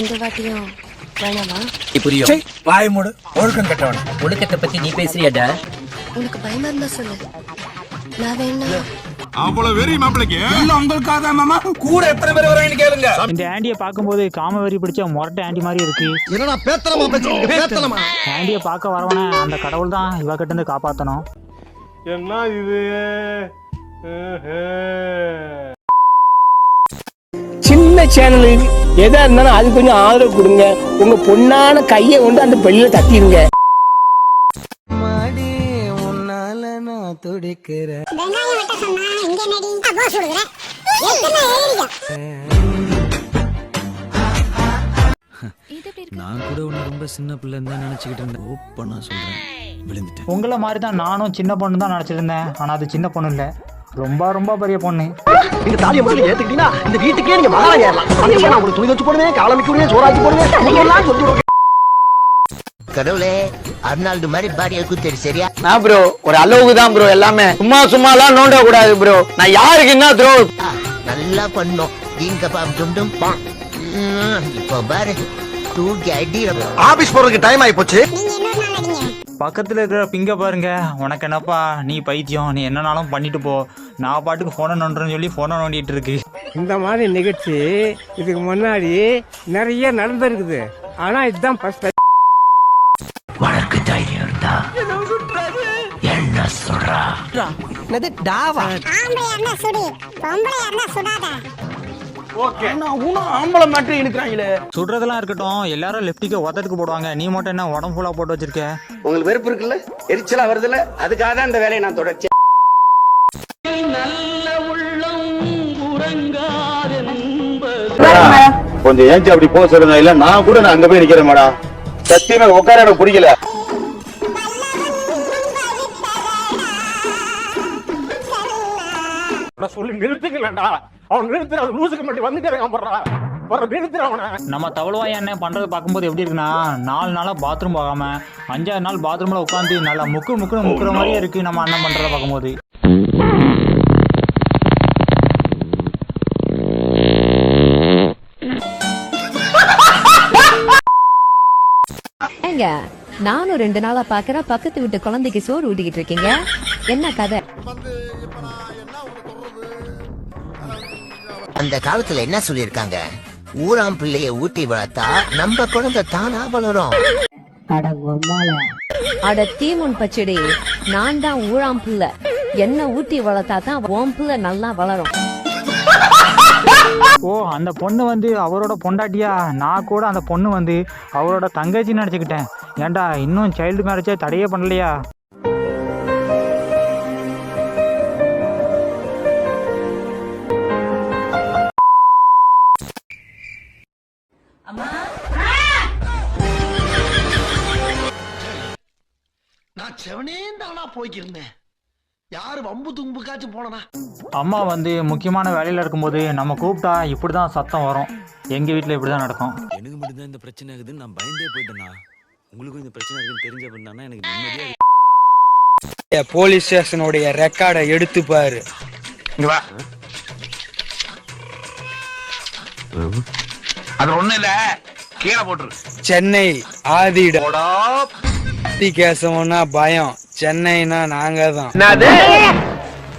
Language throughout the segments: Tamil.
இந்த வாட்டியும் வேணாமா புரியும். வாய் மூடு. ஒழுக்கம் கட்டவன. ஒழுக்கத்தை பத்தி நீ பேசுறியாடா உனக்கு பயமா இருந்தா சொல்லு. நான் வேணா அவ்வளவு வெறி மாப்பிளைக்கு. எல்லாம் உங்களுக்காக தான் மாமா. கூட எத்தனை பேர் வராங்கன்னு கேளுங்க. இந்த ஆண்டியை பார்க்கும்போது காம வெறி பிடிச்ச முரட்டை ஆண்டி மாதிரி இருக்கு. என்னடா பேத்தலமா பேசுறீங்க பேத்தலமா? ஆண்டியை பார்க்க வரவன அந்த கடவுள் தான் இவகிட்ட இருந்து காப்பாத்தணும். என்ன இது? சின்ன சேனல் எதா இருந்தாலும் அது கொஞ்சம் ஆதரவு கொடுங்க. உங்க பொண்ணான கையை கொண்டு அந்த பெல்லில தட்டிடுங்க. ஏரியா? நான் கூட உன்னை ரொம்ப சின்ன பிள்ளைன்னு தான் நினைச்சுக்கிட்டு இருந்தேன். ஓப்பனா சொல்றேன். விழுந்துட்டேன். உங்களை மாதிரி தான் நானும் சின்ன பொண்ணு தான் நினச்சிருந்தேன் ஆனால் அது சின்ன பொண்ணு இல்லை. ரொம்ப ரொம்ப பெரிய பொண்ணு. நீங்க தாலியை முதல்ல ஏத்துக்கிட்டீங்கன்னா இந்த வீட்டுக்கே நீங்க மகாராஜா ஏறலாம். சந்தோஷமா நான் உங்களுக்கு துணி வச்சு போடுவேன் காலமிக்கு விடுவேன் சோறாக்கி போடுவேன் எல்லாம் சொல்லி விடுவேன் கடவுளே அர்னால்டு மாதிரி பாடியை குத்திரு சரியா? நான் ப்ரோ ஒரு அளவுக்கு தான் ப்ரோ எல்லாமே. சும்மா சும்மா எல்லாம் நோண்ட கூடாது ப்ரோ நான் யாருக்கு என்ன த்ரோ நல்லா பண்ணோம். ஜீன் கபாப் டும் டும் பாம். இப்போ பாரு. தூக்கி அடி ஆபீஸ் போறதுக்கு டைம் ஆயி போச்சு. பக்கத்தில் இருக்கிற பிங்க பாருங்க. உனக்கு என்னப்பா? நீ பைத்தியம். நீ என்னனாலும் பண்ணிட்டு போ. நான் பாட்டுக்கு ஃபோனை நோண்டுறேன்னு சொல்லி ஃபோனை நோண்டிட்டு இருக்கு. இந்த மாதிரி நிகழ்ச்சி இதுக்கு முன்னாடி நிறைய நடந்திருக்குது. ஆனா இதுதான் ஃபர்ஸ்ட் உனக்கு தைரியம் இருந்தா என்ன சொல்றா? ஆம்பளையா இருந்தா சுடு. பொம்பளையா இருந்தா சுடாத. ஆம்பளை மட்டும் இருக்கிறாங்களே சுடுறதெல்லாம் இருக்கட்டும். எல்லாரும் லெஃப்டிக்கு ஒத்தத்துக்கு போடுவாங்க. நீ மட்டும் என்ன உடம்பு போட்டு வச்சிருக்க? உங்களுக்கு வெறுப்பு இருக்குல்ல? எரிச்சலா வருதுல்ல? அதுக்காக தான் இந்த வேலையை நான் தொடர்ச்சி கொஞ்சம் ஏஞ்சி அப்படி போக சொல்லுங்க. இல்ல நான் கூட நான் அங்க போய் நிக்கிறேன் மேடம் சத்தியமா உட்கார எனக்கு பிடிக்கல. சொல்லி நிறுத்துக்கலடா அவன் நிறுத்துற லூசுக்கு மட்டும் வந்துட்டு போடுறா வர நிறுத்துற அவனை. நம்ம தவளவாய் அண்ணன் பண்ணுறது பார்க்கும்போது எப்படி இருக்குன்னா நாலு நாளாக பாத்ரூம் போகாம அஞ்சாறு நாள் பாத்ரூமில் உட்காந்து நல்லா முக்கு முக்குன்னு முக்குற மாதிரியே இருக்கு நம்ம அண்ணன் பண்ணுறத பார்க்கும்போது. ஏங்க நானும் ரெண்டு நாளா பாக்குறேன் பக்கத்து வீட்டு குழந்தைக்கு சோறு ஊட்டிக்கிட்டு இருக்கீங்க. என்ன கதை? அந்த காலத்துல என்ன சொல்லிருக்காங்க ஊராம் பிள்ளைய ஊட்டி வளர்த்தா நம்ம குழந்தை தானா வளரும். அட தீமுன் பச்சடி நான் தான் ஊழாம் பிள்ளை. என்ன ஊட்டி வளர்த்தா தான் உன் பிள்ளை நல்லா வளரும். ஓ அந்த பொண்ணு வந்து அவரோட பொண்டாட்டியா? நான் கூட அந்த பொண்ணு வந்து அவரோட தங்கச்சின்னு நினச்சிக்கிட்டேன். ஏன்டா இன்னும் சைல்டு மேரேஜே தடையே பண்ணலையா? போய்க்கிருந்தேன். யாரு வம்பு தும்புக்காச்சும் போனனா? அம்மா வந்து முக்கியமான வேலையில் இருக்கும்போது நம்ம கூப்பிட்டா இப்படி தான் சத்தம் வரும். எங்கள் வீட்டில் இப்படி தான் நடக்கும். எனக்கு மட்டும்தான் இந்த பிரச்சனை ஆகுதுன்னு நான் பயந்தே போயிட்டேனா? உங்களுக்கும் இந்த பிரச்சனை இருக்குன்னு தெரிஞ்ச பண்ணா எனக்கு நிம்மதியா இருக்கு. போலீஸ் ஸ்டேஷனுடைய ரெக்கார்டை எடுத்து பாரு. இங்க வா. அது ஒண்ணு இல்ல. கீழே போட்டுரு. சென்னை ஆதிட கேசவனா பயம். சென்னைனா நாங்க தான்.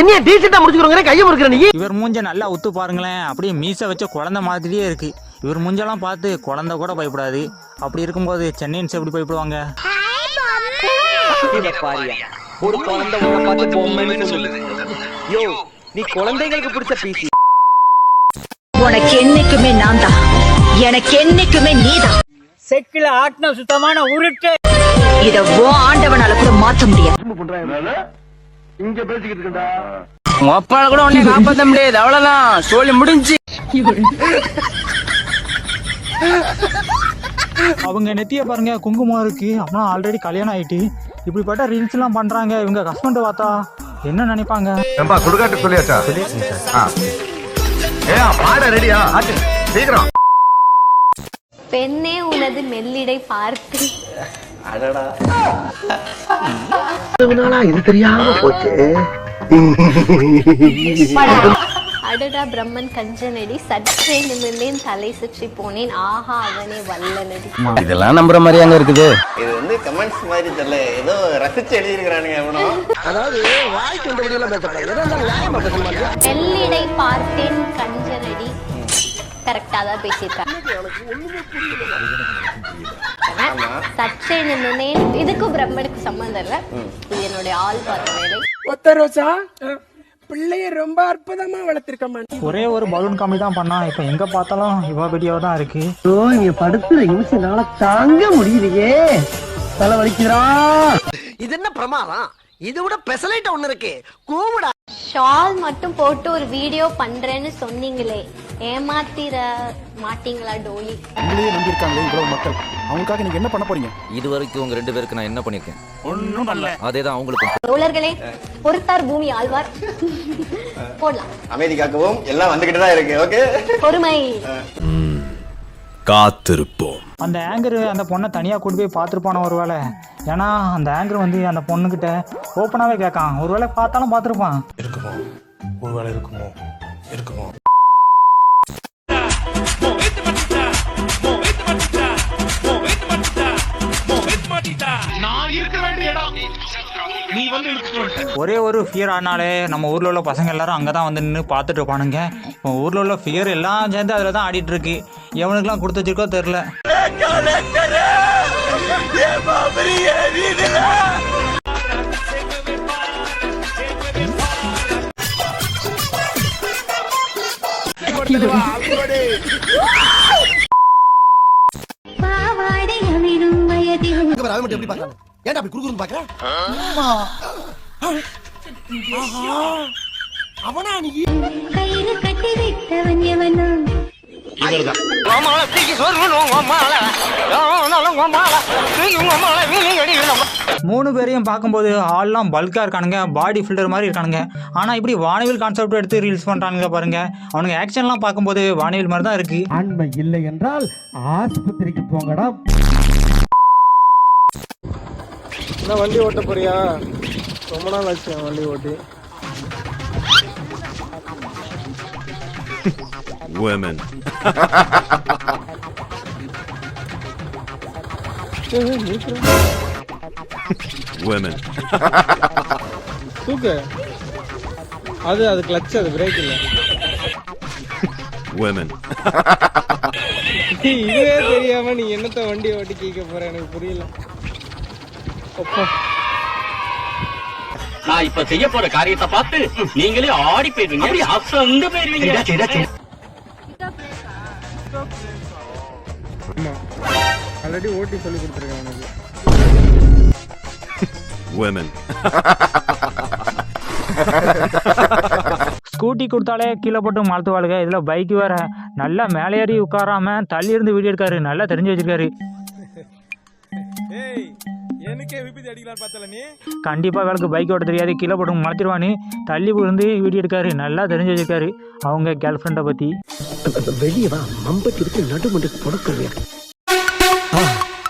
என்ன டீசெண்டா முடிச்சுக்கிறோங்க கையை முறுக்கிற நீ? இவர் மூஞ்ச நல்லா உத்து பாருங்களேன். அப்படியே மீசை வச்ச குழந்தை மாதிரியே இருக்கு. இவர் மூஞ்செல்லாம் பார்த்து குழந்தை கூட பயப்படாது. அப்படி இருக்கும்போது சென்னைன்ஸ் எப்படி பயப்படுவாங்க? ஒரு குழந்தை உன்னை பார்த்து பொம்மைன்னு சொல்லுது. யோ நீ குழந்தைகளுக்கு பிடிச்ச பீசி. உனக்கு என்னைக்குமே நான் தான் எனக்கு என்னைக்குமே நீதான். செக்கில ஆட்டின சுத்தமான உருட்டு. இத ஓ ஆண்டவனால கூட மாத்த முடியாது. இங்க பேசிக்கிட்டு இருக்கா உங்க அப்பால கூட உன்னை காப்பாத்த முடியாது. அவ்வளவுதான். சோழி முடிஞ்சு. அவங்க நெத்திய பாருங்க குங்குமம் இருக்கு. அப்புறம் ஆல்ரெடி கல்யாணம் ஆயிட்டு. இப்படிப்பட்ட ரீல்ஸ் எல்லாம் பண்றாங்க. இவங்க ஹஸ்பண்ட் பார்த்தா என்ன நினைப்பாங்க? ஏம்பா சுடுகாட்டு சொல்லியாச்சா? ஆ. ஏ பாட ரெடியா? சீக்கிரம். பெண்ணே உனது மெல்லிடை பார்த்து. இது தெரியாம போச்சு? அடடா பிரம்மன் கஞ்சனடி சற்றே நிமிர்ந்தேன் தலை சுற்றி போனேன். ஆஹா அவனே வல்லனடி. இதெல்லாம் நம்புற மாதிரி அங்க இருக்குது. இது வந்து கமெண்ட்ஸ் மாதிரி தெரியல. ஏதோ ரசிச்சு எழுதியிருக்கிறானுங்க எவனோ அதாவது வாய்க்கு வந்தபடி எல்லாம் பேசப்படாது எதா இருந்தாலும் நியாயமா பேச மாட்டியா வெள்ளிடை பார்த்தேன் கஞ்சனடி. கரெக்டா தான் பேசியிருக்காங்க இதுக்கும் பிரம்மனுக்கு சம்மந்தம் இல்ல. இது என்னுடைய ஆள் பார்த்த வேலை. ஒத்த ரோசா பிள்ளைய ரொம்ப அற்புதமா வளர்த்திருக்கமா ஒரே ஒரு பலூன் காமெடி தான் பண்ணான் இப்போ எங்க பார்த்தாலும் இவ வீடியோ தான் இருக்கு. ஓ இங்க படுத்துற நிமிஷம்னால தாங்க முடியலையே. தலை இது என்ன பிரமாதம்? இது விட பெசலைட் ஒண்ணு இருக்கு. கூமுடா ஷால் மட்டும் போட்டு ஒரு வீடியோ பண்றேன்னு சொன்னீங்களே. ஏமாத்திர மாட்டீங்களா டோலி? உங்களையே நம்பியிருக்காங்களே இவ்வளவு மக்கள். அவங்களுக்காக நீங்க என்ன பண்ண போறீங்க? இது வரைக்கும் உங்க ரெண்டு பேருக்கு நான் என்ன பண்ணிருக்கேன் ஒன்றும் பண்ணல. அதே தான் அவங்களுக்கும். தோழர்களே பொறுத்தார் பூமி ஆழ்வார். போடலாம். அமைதி காக்கவும் எல்லாம் வந்துகிட்டு தான் இருக்கு ஓகே? பொறுமை. காத்திருப்போம். அந்த ஆங்கர் அந்த பொண்ணை தனியாக கூட்டு போய் பார்த்துருப்பான ஒரு வேளை? ஏன்னா அந்த ஆங்கர் வந்து அந்த பொண்ணுக்கிட்ட ஓப்பனாகவே கேட்கான். ஒரு வேளை பார்த்தாலும் பார்த்துருப்பான். இருக்குமோ? ஒருவேளை இருக்குமோ? இருக்குமோ? ஒரே ஒரு ஃபியர் ஆனாலே நம்ம ஊரில் உள்ள பசங்க எல்லாரும் அங்கே தான் வந்து நின்று பார்த்துட்டு இருப்பானுங்க. இப்போ ஊரில் உள்ள ஃபியர் எல்லாம் சேர்ந்து அதில் தான் ஆடிட்டு இருக்கு. எவனுக்குலாம் கொடுத்து வச்சிருக்கோ தெரில ஏன்டா அப்படி குறுகுறுன்னு பாக்குற அவனா நீ கயிறு கட்டி விட்டவன் எவனோ மூணு பேரையும் பார்க்கும்போது ஆள்லாம் பல்காக இருக்கானுங்க பாடி ஃபில்டர் மாதிரி இருக்கானுங்க. ஆனால் இப்படி வானவில் கான்செப்ட் எடுத்து ரீல்ஸ் பண்ணுறானுங்க பாருங்க. அவனுங்க ஆக்ஷன்லாம் பார்க்கும்போது வானவில் மாதிரி தான் இருக்கு. ஆண்மை இல்லை என்றால் ஆஸ்பத்திரிக்கு போங்கடா. வண்டி ஓட்ட போறியா? ரொம்ப நாள் ஆச்சு வண்டி ஓட்டி. Women. Women. தூக்கு. அது அது கிளச் அது பிரேக் இல்ல. Women. இதுவே தெரியாம நீ என்னத்த வண்டி ஓட்டி கேட்க போற எனக்கு புரியல. அப்பா. நான் இப்ப செய்ய போற காரியத்தை பார்த்து நீங்களே ஆடி போயிருவீங்க அசந்து போயிருவீங்க ஆல்ரெடி ஓட்டி சொல்லி கொடுத்துருக்கேன் உனக்கு. Women. ஸ்கூட்டி கொடுத்தாலே கீழே போட்டு மாழ்த்துவாளுங்க இதில் பைக் வேற. நல்லா மேலே ஏறி உட்காராம தள்ளி இருந்து வீடியோ எடுக்காரு. நல்லா தெரிஞ்சு வச்சிருக்காரு. ஏய் எனக்கே விபத்து அடிக்கலாம் பார்த்தல நீ? கண்டிப்பாக வேலைக்கு பைக் ஓட்ட தெரியாது. கீழே போட்டு மலத்திடுவான்னு தள்ளி விழுந்து வீடியோ எடுக்காரு. நல்லா தெரிஞ்சு வச்சிருக்காரு. அவங்க கேர்ள் ஃப்ரெண்டை பற்றி வெளியே வா. மம்பட்டி இருக்கு நடுமண்டு கொடுக்குறியா